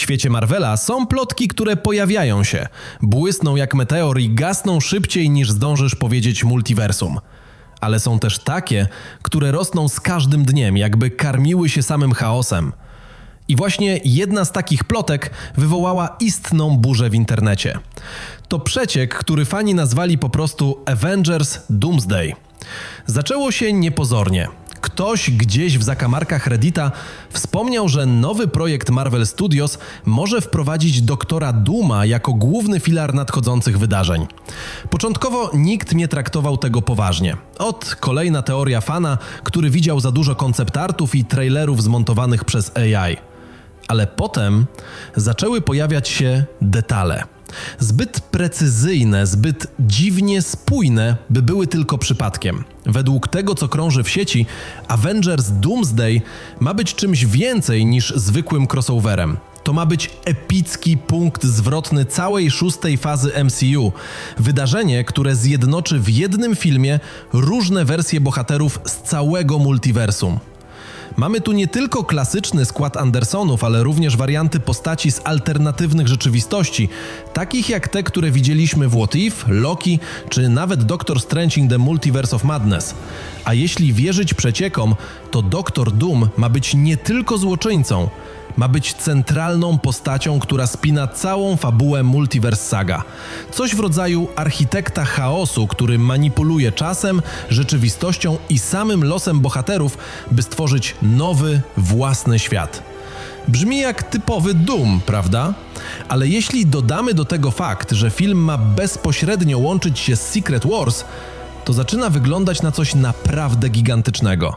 świecie Marvela są plotki, które pojawiają się, błysną jak meteor i gasną szybciej niż zdążysz powiedzieć multiversum. Ale są też takie, które rosną z każdym dniem, jakby karmiły się samym chaosem. I właśnie jedna z takich plotek wywołała istną burzę w internecie. To przeciek, który fani nazwali po prostu Avengers Doomsday. Zaczęło się niepozornie. Ktoś gdzieś w zakamarkach Reddita wspomniał, że nowy projekt Marvel Studios może wprowadzić doktora Duma jako główny filar nadchodzących wydarzeń. Początkowo nikt nie traktował tego poważnie. Od kolejna teoria fana, który widział za dużo konceptartów i trailerów zmontowanych przez AI. Ale potem zaczęły pojawiać się detale. Zbyt precyzyjne, zbyt dziwnie spójne, by były tylko przypadkiem. Według tego, co krąży w sieci, Avengers Doomsday ma być czymś więcej niż zwykłym crossoverem. To ma być epicki punkt zwrotny całej szóstej fazy MCU. Wydarzenie, które zjednoczy w jednym filmie różne wersje bohaterów z całego multiversum. Mamy tu nie tylko klasyczny skład Andersonów, ale również warianty postaci z alternatywnych rzeczywistości, takich jak te, które widzieliśmy w What If, Loki, czy nawet Doctor Strange in the Multiverse of Madness. A jeśli wierzyć przeciekom, to Doktor Doom ma być nie tylko złoczyńcą, ma być centralną postacią, która spina całą fabułę Multiverse Saga. Coś w rodzaju architekta chaosu, który manipuluje czasem, rzeczywistością i samym losem bohaterów, by stworzyć nowy, własny świat. Brzmi jak typowy Doom, prawda? Ale jeśli dodamy do tego fakt, że film ma bezpośrednio łączyć się z Secret Wars, to zaczyna wyglądać na coś naprawdę gigantycznego.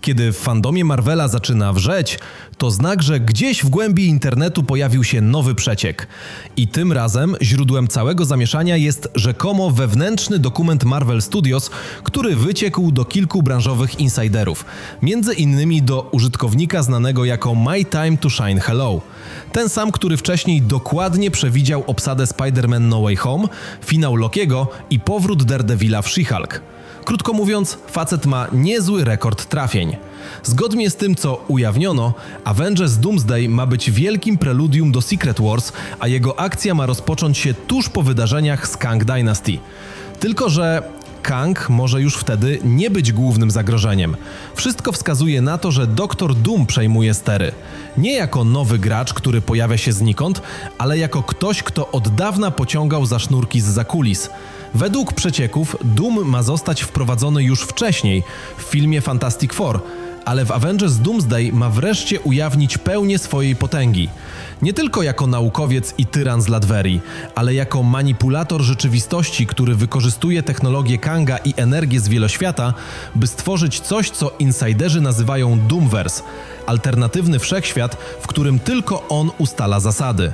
Kiedy w fandomie Marvela zaczyna wrzeć, to znak, że gdzieś w głębi internetu pojawił się nowy przeciek. I tym razem źródłem całego zamieszania jest rzekomo wewnętrzny dokument Marvel Studios, który wyciekł do kilku branżowych insiderów, między innymi do użytkownika znanego jako My Time to Shine Hello. Ten sam, który wcześniej dokładnie przewidział obsadę Spider-Man No Way Home, finał Lokiego i powrót Daredevila w She-Hulk. Krótko mówiąc, facet ma niezły rekord trafień. Zgodnie z tym, co ujawniono, Avengers Doomsday ma być wielkim preludium do Secret Wars, a jego akcja ma rozpocząć się tuż po wydarzeniach z Kang Dynasty. Tylko, że Kang może już wtedy nie być głównym zagrożeniem. Wszystko wskazuje na to, że Doktor Doom przejmuje stery. Nie jako nowy gracz, który pojawia się znikąd, ale jako ktoś, kto od dawna pociągał za sznurki z zakulis. Według przecieków Doom ma zostać wprowadzony już wcześniej w filmie Fantastic Four, ale w Avengers Doomsday ma wreszcie ujawnić pełnię swojej potęgi. Nie tylko jako naukowiec i tyran z Latverii, ale jako manipulator rzeczywistości, który wykorzystuje technologię Kanga i energię z wieloświata, by stworzyć coś, co insiderzy nazywają Doomverse, alternatywny wszechświat, w którym tylko on ustala zasady.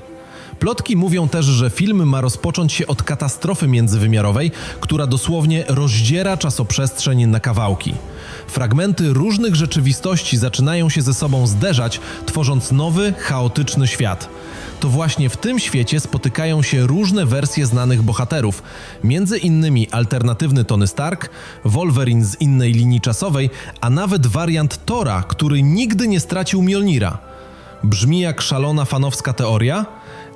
Plotki mówią też, że film ma rozpocząć się od katastrofy międzywymiarowej, która dosłownie rozdziera czasoprzestrzeń na kawałki. Fragmenty różnych rzeczywistości zaczynają się ze sobą zderzać, tworząc nowy, chaotyczny świat. To właśnie w tym świecie spotykają się różne wersje znanych bohaterów, między innymi alternatywny Tony Stark, Wolverine z innej linii czasowej, a nawet wariant Tora, który nigdy nie stracił Mjolnira. Brzmi jak szalona fanowska teoria?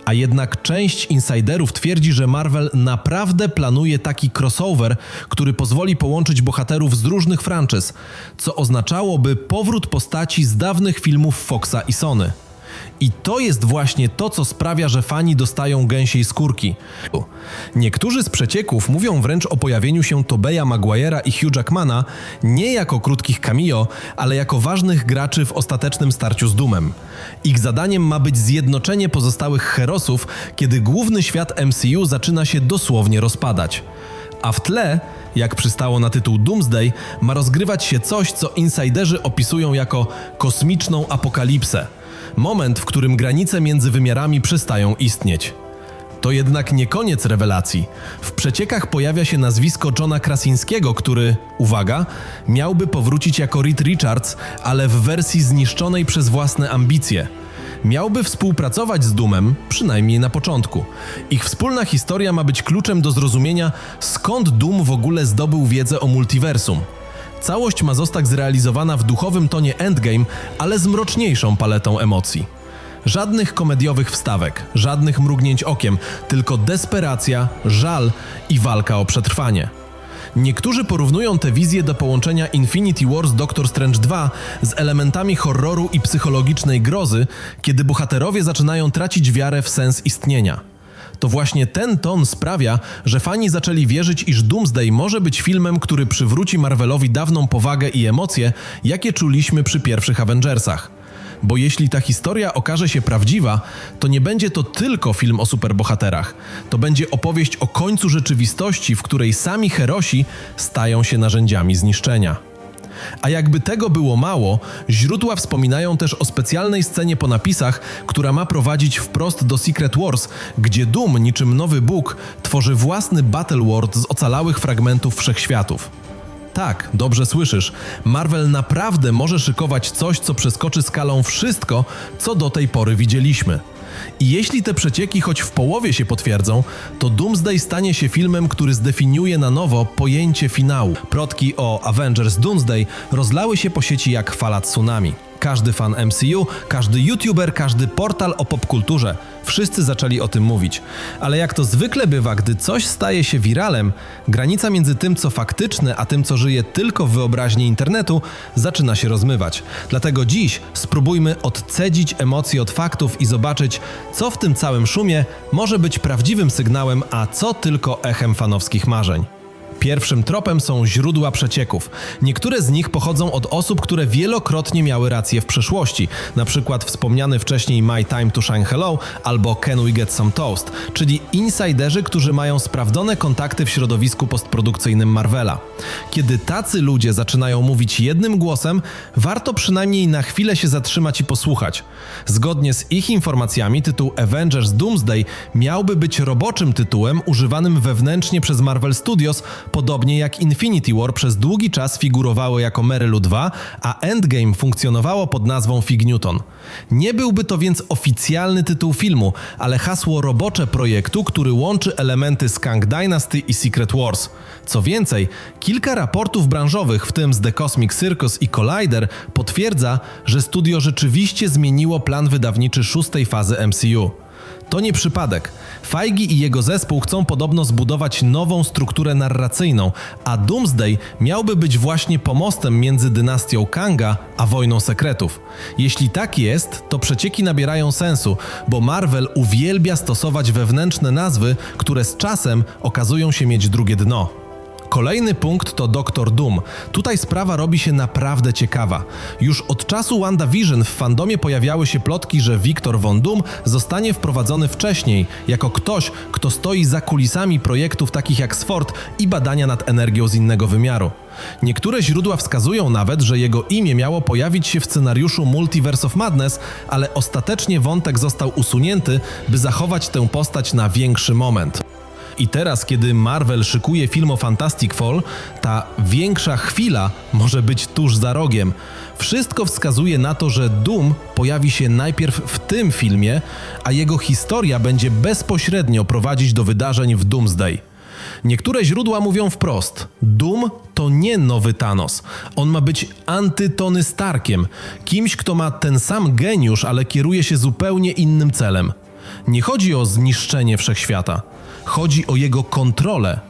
A jednak część insiderów twierdzi, że Marvel naprawdę planuje taki crossover, który pozwoli połączyć bohaterów z różnych franczyz, co oznaczałoby powrót postaci z dawnych filmów Foxa i Sony. I to jest właśnie to, co sprawia, że fani dostają gęsiej skórki. Niektórzy z przecieków mówią wręcz o pojawieniu się Tobeya Maguire'a i Hugh Jackmana nie jako krótkich cameo, ale jako ważnych graczy w ostatecznym starciu z Doomem. Ich zadaniem ma być zjednoczenie pozostałych herosów, kiedy główny świat MCU zaczyna się dosłownie rozpadać. A w tle, jak przystało na tytuł Doomsday, ma rozgrywać się coś, co insiderzy opisują jako kosmiczną apokalipsę – moment, w którym granice między wymiarami przestają istnieć. To jednak nie koniec rewelacji. W przeciekach pojawia się nazwisko Johna Krasińskiego, który, uwaga, miałby powrócić jako Reed Richards, ale w wersji zniszczonej przez własne ambicje. Miałby współpracować z Dumem, przynajmniej na początku. Ich wspólna historia ma być kluczem do zrozumienia, skąd Doom w ogóle zdobył wiedzę o multiversum. Całość ma zostać zrealizowana w duchowym tonie Endgame, ale z mroczniejszą paletą emocji. Żadnych komediowych wstawek, żadnych mrugnięć okiem, tylko desperacja, żal i walka o przetrwanie. Niektórzy porównują tę wizję do połączenia Infinity War z Doctor Strange 2 z elementami horroru i psychologicznej grozy, kiedy bohaterowie zaczynają tracić wiarę w sens istnienia. To właśnie ten ton sprawia, że fani zaczęli wierzyć, iż Doomsday może być filmem, który przywróci Marvelowi dawną powagę i emocje, jakie czuliśmy przy pierwszych Avengersach. Bo jeśli ta historia okaże się prawdziwa, to nie będzie to tylko film o superbohaterach. To będzie opowieść o końcu rzeczywistości, w której sami herosi stają się narzędziami zniszczenia. A jakby tego było mało, źródła wspominają też o specjalnej scenie po napisach, która ma prowadzić wprost do Secret Wars, gdzie Doom, niczym nowy Bóg, tworzy własny Battle World z ocalałych fragmentów wszechświatów. Tak, dobrze słyszysz. Marvel naprawdę może szykować coś, co przeskoczy skalą wszystko, co do tej pory widzieliśmy. I jeśli te przecieki choć w połowie się potwierdzą, to Doomsday stanie się filmem, który zdefiniuje na nowo pojęcie finału. Plotki o Avengers Doomsday rozlały się po sieci jak fala tsunami. Każdy fan MCU, każdy youtuber, każdy portal o popkulturze wszyscy zaczęli o tym mówić. Ale jak to zwykle bywa, gdy coś staje się wiralem, granica między tym, co faktyczne, a tym, co żyje tylko w wyobraźni internetu, zaczyna się rozmywać. Dlatego dziś spróbujmy odcedzić emocje od faktów i zobaczyć, co w tym całym szumie może być prawdziwym sygnałem, a co tylko echem fanowskich marzeń. Pierwszym tropem są źródła przecieków. Niektóre z nich pochodzą od osób, które wielokrotnie miały rację w przeszłości, na przykład wspomniany wcześniej My Time to Shine Hello albo Can We Get Some Toast, czyli insiderzy, którzy mają sprawdzone kontakty w środowisku postprodukcyjnym Marvela. Kiedy tacy ludzie zaczynają mówić jednym głosem, warto przynajmniej na chwilę się zatrzymać i posłuchać. Zgodnie z ich informacjami tytuł Avengers Doomsday miałby być roboczym tytułem używanym wewnętrznie przez Marvel Studios podobnie jak Infinity War przez długi czas figurowało jako Merylu 2, a Endgame funkcjonowało pod nazwą Fig Newton. Nie byłby to więc oficjalny tytuł filmu, ale hasło robocze projektu, który łączy elementy Skunk Dynasty i Secret Wars. Co więcej, kilka raportów branżowych, w tym z The Cosmic Circus i Collider, potwierdza, że studio rzeczywiście zmieniło plan wydawniczy szóstej fazy MCU. To nie przypadek. Feige i jego zespół chcą podobno zbudować nową strukturę narracyjną, a Doomsday miałby być właśnie pomostem między dynastią Kanga a wojną sekretów. Jeśli tak jest, to przecieki nabierają sensu, bo Marvel uwielbia stosować wewnętrzne nazwy, które z czasem okazują się mieć drugie dno. Kolejny punkt to Doktor Doom. Tutaj sprawa robi się naprawdę ciekawa. Już od czasu WandaVision w fandomie pojawiały się plotki, że Victor Von Doom zostanie wprowadzony wcześniej, jako ktoś, kto stoi za kulisami projektów takich jak Sword i badania nad energią z innego wymiaru. Niektóre źródła wskazują nawet, że jego imię miało pojawić się w scenariuszu Multiverse of Madness, ale ostatecznie wątek został usunięty, by zachować tę postać na większy moment. I teraz, kiedy Marvel szykuje film o Fantastic Four, ta większa chwila może być tuż za rogiem. Wszystko wskazuje na to, że Doom pojawi się najpierw w tym filmie, a jego historia będzie bezpośrednio prowadzić do wydarzeń w Doomsday. Niektóre źródła mówią wprost: Doom to nie nowy Thanos. On ma być antytony Starkiem, kimś, kto ma ten sam geniusz, ale kieruje się zupełnie innym celem. Nie chodzi o zniszczenie wszechświata. Chodzi o jego kontrolę.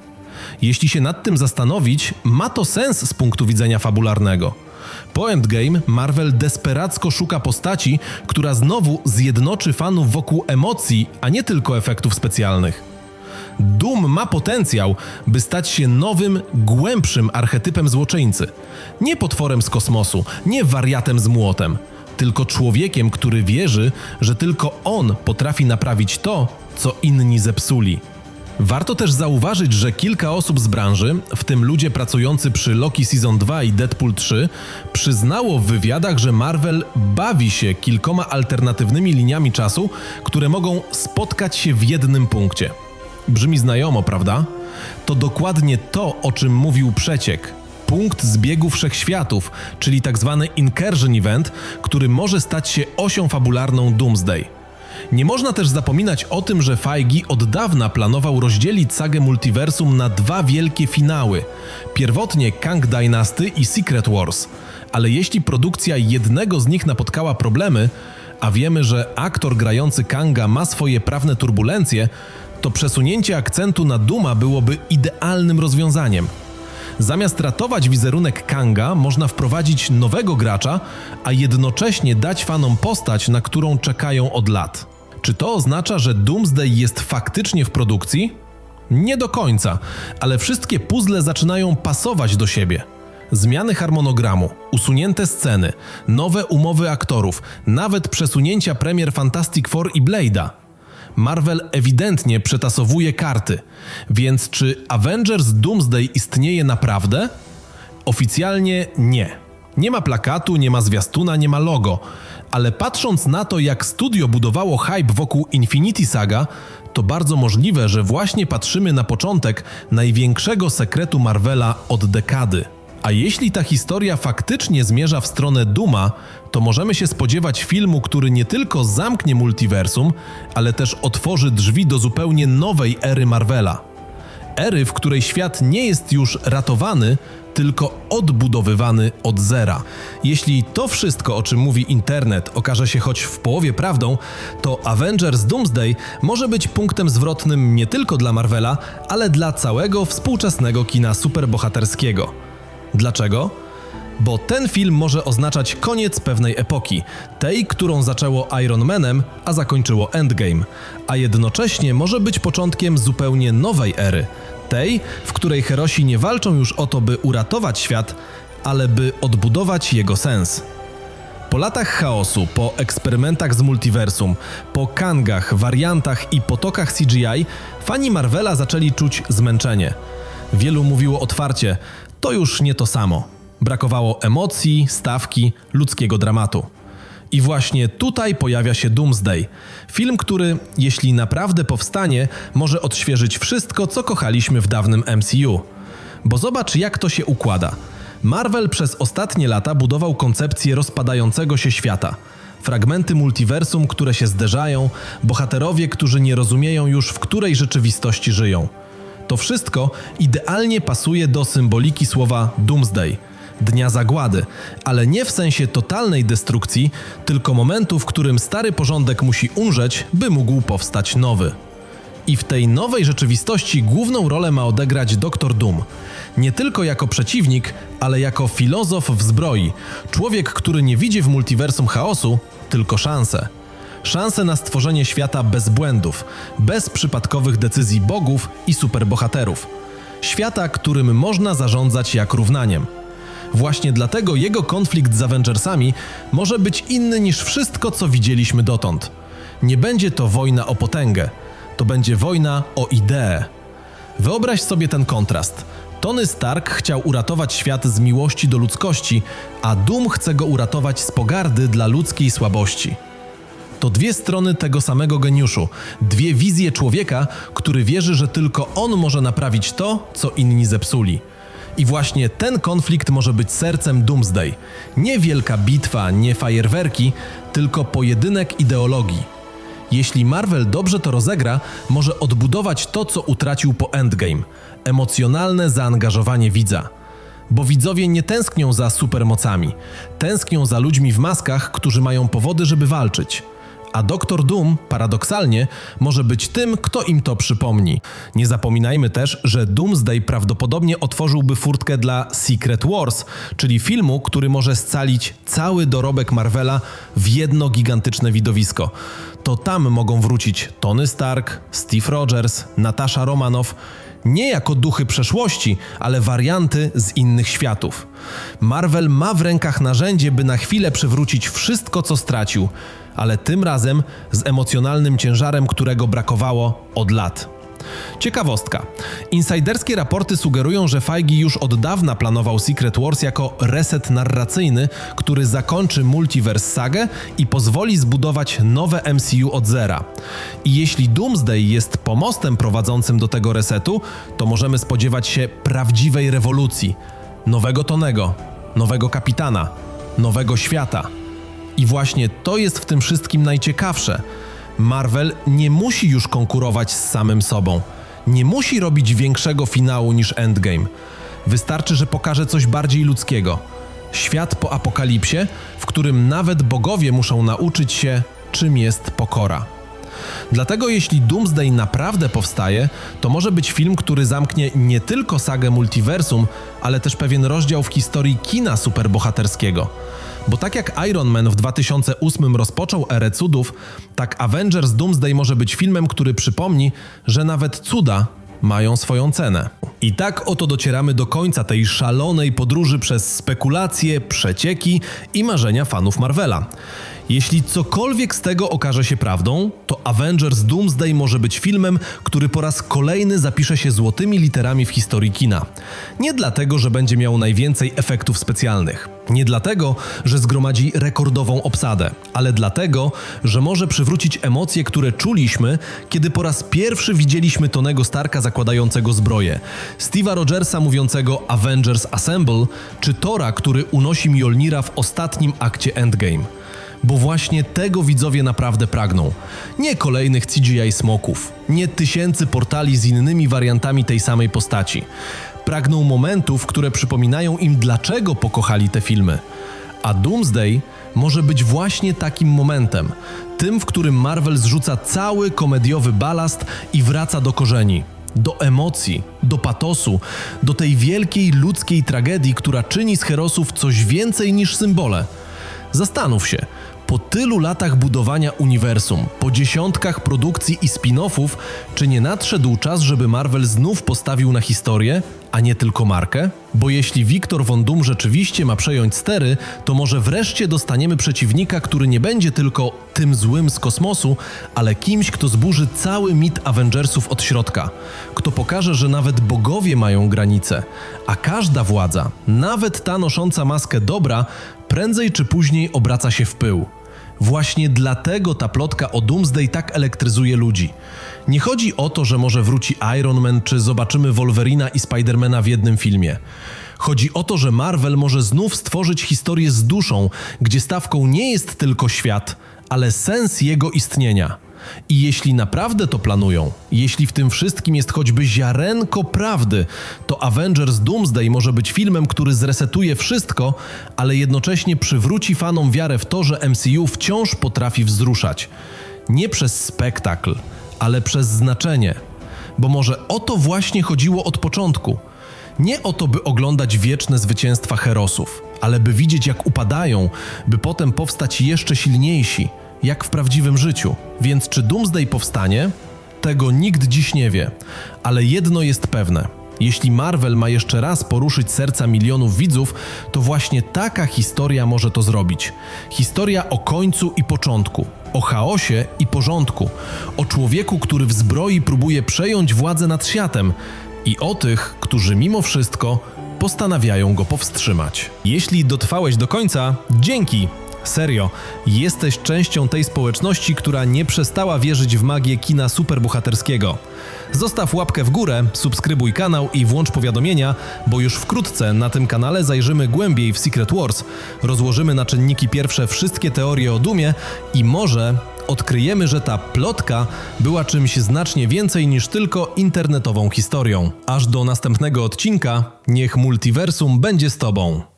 Jeśli się nad tym zastanowić, ma to sens z punktu widzenia fabularnego. Po Endgame Marvel desperacko szuka postaci, która znowu zjednoczy fanów wokół emocji, a nie tylko efektów specjalnych. Doom ma potencjał, by stać się nowym, głębszym archetypem złoczyńcy. Nie potworem z kosmosu, nie wariatem z młotem, tylko człowiekiem, który wierzy, że tylko on potrafi naprawić to, co inni zepsuli. Warto też zauważyć, że kilka osób z branży, w tym ludzie pracujący przy Loki Season 2 i Deadpool 3, przyznało w wywiadach, że Marvel bawi się kilkoma alternatywnymi liniami czasu, które mogą spotkać się w jednym punkcie. Brzmi znajomo, prawda? To dokładnie to, o czym mówił przeciek. Punkt zbiegu wszechświatów, czyli tzw. Tak incursion event, który może stać się osią fabularną Doomsday. Nie można też zapominać o tym, że Feige od dawna planował rozdzielić sagę multiversum na dwa wielkie finały. Pierwotnie Kang Dynasty i Secret Wars. Ale jeśli produkcja jednego z nich napotkała problemy, a wiemy, że aktor grający Kanga ma swoje prawne turbulencje, to przesunięcie akcentu na Duma byłoby idealnym rozwiązaniem. Zamiast ratować wizerunek Kanga, można wprowadzić nowego gracza, a jednocześnie dać fanom postać, na którą czekają od lat. Czy to oznacza, że Doomsday jest faktycznie w produkcji? Nie do końca, ale wszystkie puzzle zaczynają pasować do siebie. Zmiany harmonogramu, usunięte sceny, nowe umowy aktorów, nawet przesunięcia premier Fantastic Four i Blade'a. Marvel ewidentnie przetasowuje karty, więc czy Avengers Doomsday istnieje naprawdę? Oficjalnie nie. Nie ma plakatu, nie ma zwiastuna, nie ma logo, ale patrząc na to, jak studio budowało hype wokół Infinity Saga, to bardzo możliwe, że właśnie patrzymy na początek największego sekretu Marvela od dekady. A jeśli ta historia faktycznie zmierza w stronę Duma, to możemy się spodziewać filmu, który nie tylko zamknie multiversum, ale też otworzy drzwi do zupełnie nowej ery Marvela. Ery, w której świat nie jest już ratowany, tylko odbudowywany od zera. Jeśli to wszystko, o czym mówi internet, okaże się choć w połowie prawdą, to Avengers Doomsday może być punktem zwrotnym nie tylko dla Marvela, ale dla całego współczesnego kina superbohaterskiego. Dlaczego? Bo ten film może oznaczać koniec pewnej epoki, tej, którą zaczęło Iron Manem, a zakończyło Endgame, a jednocześnie może być początkiem zupełnie nowej ery, tej, w której herosi nie walczą już o to, by uratować świat, ale by odbudować jego sens. Po latach chaosu, po eksperymentach z multiversum, po kangach, wariantach i potokach CGI, fani Marvela zaczęli czuć zmęczenie. Wielu mówiło otwarcie, to już nie to samo. Brakowało emocji, stawki, ludzkiego dramatu. I właśnie tutaj pojawia się Doomsday. Film, który, jeśli naprawdę powstanie, może odświeżyć wszystko, co kochaliśmy w dawnym MCU. Bo zobacz, jak to się układa. Marvel przez ostatnie lata budował koncepcję rozpadającego się świata. Fragmenty multiversum, które się zderzają, bohaterowie, którzy nie rozumieją już, w której rzeczywistości żyją. To wszystko idealnie pasuje do symboliki słowa Doomsday dnia zagłady, ale nie w sensie totalnej destrukcji, tylko momentu, w którym stary porządek musi umrzeć, by mógł powstać nowy. I w tej nowej rzeczywistości główną rolę ma odegrać Doktor Doom. Nie tylko jako przeciwnik, ale jako filozof w zbroi. Człowiek, który nie widzi w multiversum chaosu, tylko szansę. Szansę na stworzenie świata bez błędów, bez przypadkowych decyzji bogów i superbohaterów. Świata, którym można zarządzać jak równaniem. Właśnie dlatego jego konflikt z Avengersami może być inny niż wszystko, co widzieliśmy dotąd. Nie będzie to wojna o potęgę, to będzie wojna o ideę. Wyobraź sobie ten kontrast. Tony Stark chciał uratować świat z miłości do ludzkości, a Doom chce go uratować z pogardy dla ludzkiej słabości. To dwie strony tego samego geniuszu, dwie wizje człowieka, który wierzy, że tylko on może naprawić to, co inni zepsuli. I właśnie ten konflikt może być sercem Doomsday. Nie wielka bitwa, nie fajerwerki, tylko pojedynek ideologii. Jeśli Marvel dobrze to rozegra, może odbudować to, co utracił po Endgame emocjonalne zaangażowanie widza. Bo widzowie nie tęsknią za supermocami, tęsknią za ludźmi w maskach, którzy mają powody, żeby walczyć a Doktor Doom, paradoksalnie, może być tym, kto im to przypomni. Nie zapominajmy też, że Doomsday prawdopodobnie otworzyłby furtkę dla Secret Wars, czyli filmu, który może scalić cały dorobek Marvela w jedno gigantyczne widowisko. To tam mogą wrócić Tony Stark, Steve Rogers, Natasza Romanow, nie jako duchy przeszłości, ale warianty z innych światów. Marvel ma w rękach narzędzie, by na chwilę przywrócić wszystko, co stracił ale tym razem z emocjonalnym ciężarem, którego brakowało od lat. Ciekawostka. Insiderskie raporty sugerują, że Feige już od dawna planował Secret Wars jako reset narracyjny, który zakończy multiverse sagę i pozwoli zbudować nowe MCU od zera. I jeśli Doomsday jest pomostem prowadzącym do tego resetu, to możemy spodziewać się prawdziwej rewolucji, nowego Tonego, nowego kapitana, nowego świata. I właśnie to jest w tym wszystkim najciekawsze. Marvel nie musi już konkurować z samym sobą. Nie musi robić większego finału niż Endgame. Wystarczy, że pokaże coś bardziej ludzkiego. Świat po apokalipsie, w którym nawet bogowie muszą nauczyć się, czym jest pokora. Dlatego jeśli Doomsday naprawdę powstaje, to może być film, który zamknie nie tylko sagę multiversum, ale też pewien rozdział w historii kina superbohaterskiego. Bo tak jak Iron Man w 2008 rozpoczął erę cudów, tak Avengers Doomsday może być filmem, który przypomni, że nawet cuda mają swoją cenę. I tak oto docieramy do końca tej szalonej podróży przez spekulacje, przecieki i marzenia fanów Marvela. Jeśli cokolwiek z tego okaże się prawdą, to Avengers Doomsday może być filmem, który po raz kolejny zapisze się złotymi literami w historii kina. Nie dlatego, że będzie miał najwięcej efektów specjalnych. Nie dlatego, że zgromadzi rekordową obsadę, ale dlatego, że może przywrócić emocje, które czuliśmy, kiedy po raz pierwszy widzieliśmy Tonego Starka zakładającego zbroję, Steve'a Rogersa mówiącego Avengers Assemble, czy Tora, który unosi Mjolnira w ostatnim akcie Endgame bo właśnie tego widzowie naprawdę pragną. Nie kolejnych CGI smoków, nie tysięcy portali z innymi wariantami tej samej postaci. Pragną momentów, które przypominają im, dlaczego pokochali te filmy. A Doomsday może być właśnie takim momentem, tym, w którym Marvel zrzuca cały komediowy balast i wraca do korzeni. Do emocji, do patosu, do tej wielkiej ludzkiej tragedii, która czyni z herosów coś więcej niż symbole. Zastanów się, po tylu latach budowania uniwersum, po dziesiątkach produkcji i spin-offów, czy nie nadszedł czas, żeby Marvel znów postawił na historię, a nie tylko markę? Bo jeśli Wiktor Von Doom rzeczywiście ma przejąć stery, to może wreszcie dostaniemy przeciwnika, który nie będzie tylko tym złym z kosmosu, ale kimś, kto zburzy cały mit Avengersów od środka. Kto pokaże, że nawet bogowie mają granice, a każda władza, nawet ta nosząca maskę dobra, prędzej czy później obraca się w pył. Właśnie dlatego ta plotka o Doomsday tak elektryzuje ludzi. Nie chodzi o to, że może wróci Iron Man, czy zobaczymy Wolverina i Spidermana w jednym filmie. Chodzi o to, że Marvel może znów stworzyć historię z duszą, gdzie stawką nie jest tylko świat, ale sens jego istnienia. I jeśli naprawdę to planują, jeśli w tym wszystkim jest choćby ziarenko prawdy, to Avengers Doomsday może być filmem, który zresetuje wszystko, ale jednocześnie przywróci fanom wiarę w to, że MCU wciąż potrafi wzruszać. Nie przez spektakl, ale przez znaczenie. Bo może o to właśnie chodziło od początku. Nie o to, by oglądać wieczne zwycięstwa herosów, ale by widzieć, jak upadają, by potem powstać jeszcze silniejsi – jak w prawdziwym życiu. Więc czy Doomsday powstanie? Tego nikt dziś nie wie, ale jedno jest pewne. Jeśli Marvel ma jeszcze raz poruszyć serca milionów widzów, to właśnie taka historia może to zrobić. Historia o końcu i początku, o chaosie i porządku, o człowieku, który w zbroi próbuje przejąć władzę nad światem i o tych, którzy mimo wszystko postanawiają go powstrzymać. Jeśli dotrwałeś do końca, dzięki! Serio, jesteś częścią tej społeczności, która nie przestała wierzyć w magię kina superbohaterskiego. Zostaw łapkę w górę, subskrybuj kanał i włącz powiadomienia, bo już wkrótce na tym kanale zajrzymy głębiej w Secret Wars, rozłożymy na czynniki pierwsze wszystkie teorie o Dumie i może odkryjemy, że ta plotka była czymś znacznie więcej niż tylko internetową historią. Aż do następnego odcinka, niech multiversum będzie z Tobą.